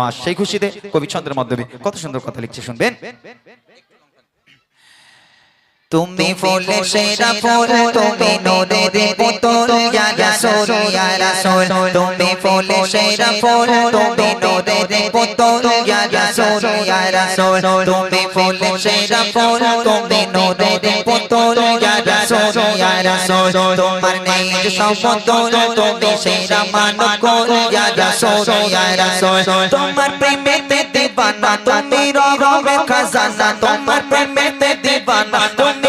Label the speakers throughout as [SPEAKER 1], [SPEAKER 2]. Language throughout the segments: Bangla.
[SPEAKER 1] মাস সেই খুশিতে কবি ছন্দের মাধ্যমে কত সুন্দর কথা লিখছে শুনবেন?
[SPEAKER 2] তুমি ফুলে সেরা ফুল তুমি নূরের পুতুল ইয়া রাসূল ইয়া রাসূল তুমি ফুলে সেরা ফুল তুমি নূরের পুতুল ইয়া রাসূল ইয়া রাসূল তুমি ফুলে সেরা ফুল তুমি নূরের পুতুল ইয়া রাসূল ইয়া রাসূল তোমার নেই সমতুল তুমি সেরা মানকুল ইয়া রাসূল ইয়া রাসূল তোমার প্রেমেতে দিবানা তুমি রগমের খাজানা তোমার প্রেমেতে দিবানা তুমি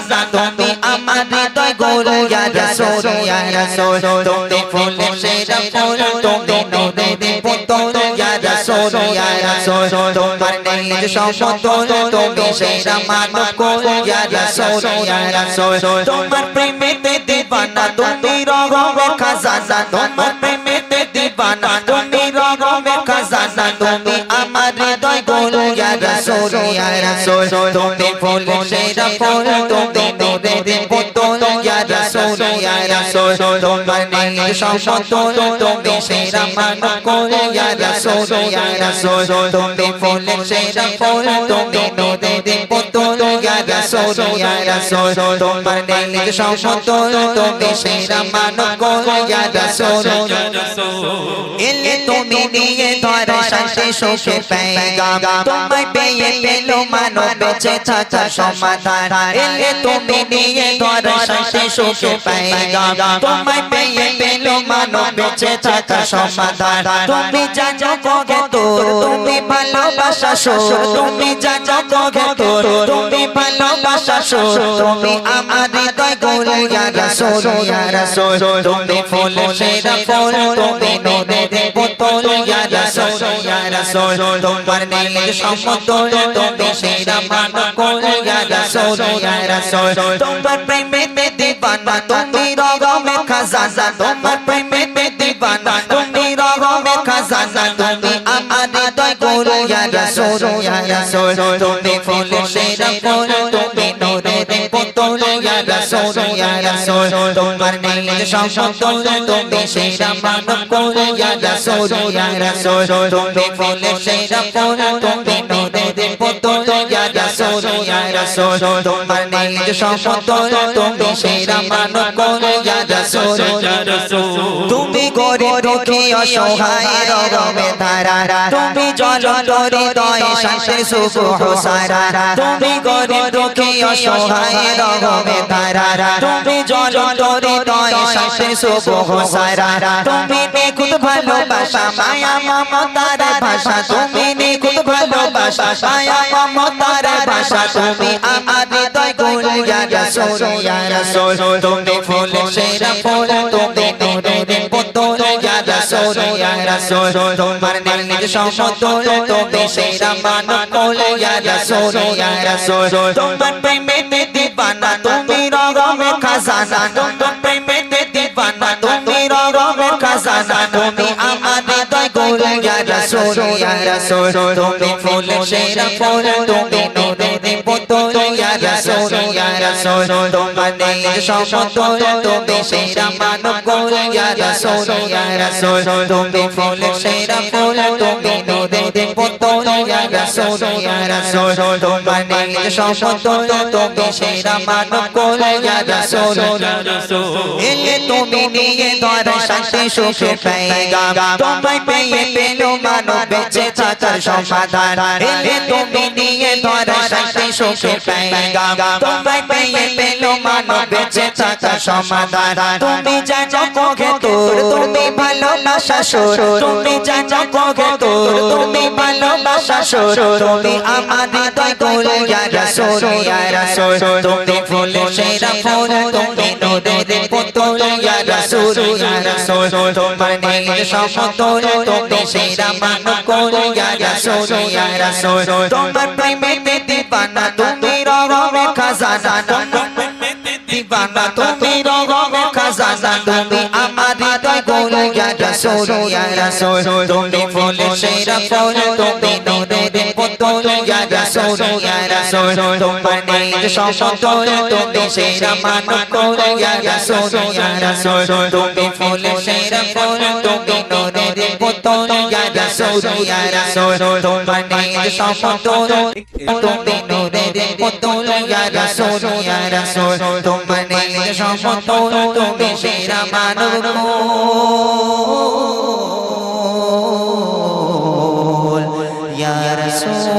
[SPEAKER 2] খাজানা তুমি আমার হৃদয় গোল ইয়া রাসূল ইয়া রাসূল তুমি ফুলের সেরা ফুল তুমি নূরের পুতুল ইয়া ইয়া তোমার নেই সমতুল তুমি সেরা ইয়া রাসূল ইয়া রাসূল তোমার প্রেমেতে দিবানা তুমি রগমের খাজানা তোমার প্রেমেতে দিবানা তুমি তুমি আমার হৃদয় গোল ইয়া রাসূল ইয়া রাসূল তুমি ফুলের সেরা ফুল, তুমি নূরের পুতুল, ইয়া রাসূল ইয়া রাসূল তোমার নেই সমতুল, তুমি সেরা মানকুল ইয়া রাসূল ইয়া রাসূল তুমি ফুলের সেরা ফুল, তুমি নূরের পুতুল, ইয়া রাসূল ইয়া রাসূল তোমার নেই সমতুল, তুমি সেরা মানকুল ইয়া রাসূল এলে তুমি নিয়ে ধরে শান্তি সুখে পেগাম তোমায় পেয়ে পেল মানো বেঁচে থাকা সমাধান এলে তুমি নিয়ে ধরে শান্তি সুখে পেগাম তোমায় পেয়ে পেল মানব বেঁচে থাকা সমাধান। তুমি জানো গো তোর, তুমি ভালোবাসা সুর। তুমি জানো গো তোর, তুমি ভালোবাসা সুর। তুমি আমার হৃদয় গোল ইয়া রাসূল ইয়া রাসূল তুমি ফুল সেরা ফুল, তুমি নূরের পুতুল ইয়া রাসূল ইয়া রাসূল তোমার নেই সমতুল, তুমি সেরা মানকুল ইয়া রাসূল ইয়া রাসূল তোমার প্রেমেতে দিবানা, তুমি রগমের খাজানা। তোমার প্রেমেতে দিবানা তুমি রগমের খাজানা, তুমি আমার হৃদয় গোল ইয়া রাসূল ইয়া রাসূল। তুমি ফুল সেরা ফুল, তুমি নূরের পুতুল, ইয়া রাসূল ইয়া রাসূল। তোমার নেই সমতুল তুমি সেরা মানকুল ইয়া রাসূল ইয়া রাসূল। তুমি ফুল সেরা ফুল, তুমি নূরের পুতুল, ইয়া রাসূল, ইয়া রাসূল তোমার নেই সমতুল তুমি সেরা মানকুল ইয়া রাসূল তুমি গরিব দুঃখী, অসহায় রগমে ধারা। তুমি জলন্তরি দয়ে শান্তির সুখ হোসারা তুমি গরিব দুঃখী, অসহায় রগমে ধারা। তুমি জলন্তরি দয়ে শান্তির সুখ হোসারা তুমি নিখুঁত ভালোবাসা, মায়া, মমতার ভাষা। তুমি নিখুঁত ভালোবাসা, মায়া, মমতার ভাষা। তুমি আমার হৃদয় গোল ইয়া রাসূল ইয়া রাসূল। তুমি ফুল সেরা ফুল তুমি নূরের পুতুল, ইয়া রাসূল ইয়া রাসূল। তোমার নিজ সমতুল তুমি সেরা মানকুল ইয়া রাসূল ইয়া রাসূল। তোমার প্রেমেতে দিবানা, তুমি রগমে খাজানা। তোমার প্রেমেতে দিবানা, তুমি রগমে খাজানা। তুমি আমার হৃদয় গোল ইয়া রাসূল ইয়া রাসূল। তুমি ফুল সেরা ফুল, তুমি পুতুল ইয়া রাসূল ইয়া রাসূল নিজ সমতুল তুমি সেরা ইয়া রাসূল, ইয়া তুমি ফুল, সেরা ফুল, তুমি নূরের পুতুল, ইয়া রাসূল, ইয়া তোমার নিজ তুমি সেরা মানকুল ইয়া রাসূল এলে তুমি নিয়ে ধরে শান্তি, সুখে পেগাম তোমায় পেয়ে পেল মানব বেঁচে থাকার সমাধান। এলে তুমি নিয়ে ধরে শান্তি, সুখে পেগাম তোমায় পেয়ে পেল মানব বেঁচে থাকার সমাধান তুমি জানো কোগে তোর তুমি ভালোবাসা সুর তুমি জানো কোগে তোর তুমি ভালোবাসা সুর তুমি আমার হৃদয় গোল ইয়া রাসূল ইয়া রাসূল তুমি ফুল সেরা ফুল, তুমি নূরের পুতুল ইয়া রাসূল ইয়া রাসূল তোমার নেই সমতুল, তুমি সেরা মানব মানকুল ইয়া রাসূল ইয়া রাসূল তোমার প্রেমেতে দিবানা, তুমি রগমে খাজানা দিবানা তুমি রগমে খাজানা তুমি আমার হৃদয় গোল ইয়া রাসূল ইয়া রাসূল তুমি ফুল সেরা ফুল তুমি নূরের পুতুল ইয়া রাসূল ইয়া রাসূল তোমার নিজ সমতল তুমি সেরা মানব ইয়া রাসূল ইয়া রাসূল তুমি ফুল সেরা ফুল তুমি নূরের পুতুল ইয়া রাসূল ইয়া রাসূল তোমার নিজ সমতল তুমি নূরের পুতুল ইয়া রাসূল ইয়া রাসূল তোমার নিজ সমতল তুমি সেরা মানব يا رسول